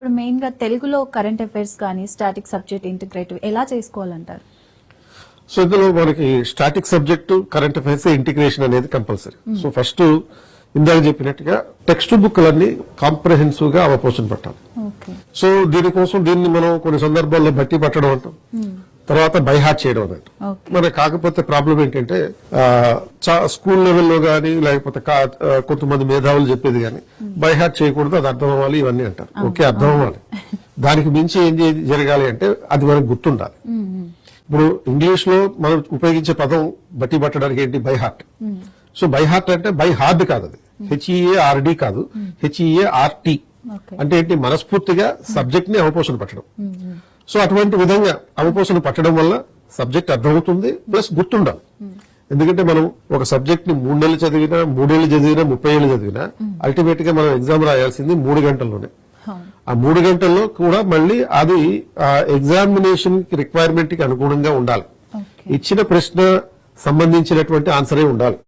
ఇప్పుడు మెయిన్గా తెలుగులో కరెంట్ అఫైర్స్ కానీ స్టాటిక్ సబ్జెక్ట్ ఇంటిగ్రేటివ్ ఎలా చేసుకోవాలంటారు? సో ఇందులో మనకి static subject current affairs integration అనేది కంపల్సరీ సో ఫస్ట్ ఇందాక చెప్పినట్టుగా టెక్స్ట్ బుక్లన్నీ కాంప్రహెన్సివ్గా అవపోషన్ పెట్టాలి. సో దీనికోసం దీన్ని మనం కొన్ని సందర్భాల్లో బట్టి పట్టడం అంటాం. తర్వాత బైహార్ట్ చేయడం అన్నట్టు. మన కాకపోతే ప్రాబ్లం ఏంటంటే స్కూల్ లెవెల్లో కానీ లేకపోతే కొంతమంది మేధావులు చెప్పేది కానీ బైహార్ట్ చేయకూడదు అది అర్థం అవ్వాలి ఇవన్నీ అంటారు. ఓకే అర్థం అవ్వాలి దానికి మించి ఏం జరగాలి అంటే అది మనకు గుర్తుండాలి. ఇప్పుడు ఇంగ్లీష్లో మనం ఉపయోగించే పదం బట్టి పట్టడానికి ఏంటి? By heart so by heart అంటే బై హార్డ్ కాదు. అది హెచ్ఈఏ ఆర్డి కాదు హెచ్ఈఏ ఆర్టీ అంటే ఏంటి? మనస్ఫూర్తిగా సబ్జెక్ట్ని అవపోషణ పట్టడం. సో అటువంటి విధంగా అవపోషణ పట్టడం వల్ల సబ్జెక్ట్ అర్థమవుతుంది ప్లస్ గుర్తుండాలి. ఎందుకంటే మనం ఒక సబ్జెక్ట్ని మూడు నెలలు చదివినా మూడేళ్ళు చదివినా ముప్పై ఏళ్ళు చదివినా అల్టిమేట్గా మనం ఎగ్జామ్ రాయాల్సింది మూడు గంటల్లోనే. ఆ మూడు గంటల్లో కూడా మళ్ళీ అది ఎగ్జామినేషన్ రిక్వైర్మెంట్కి అనుగుణంగా ఉండాలి. ఇచ్చిన ప్రశ్న సంబంధించినటువంటి ఆన్సరే ఉండాలి.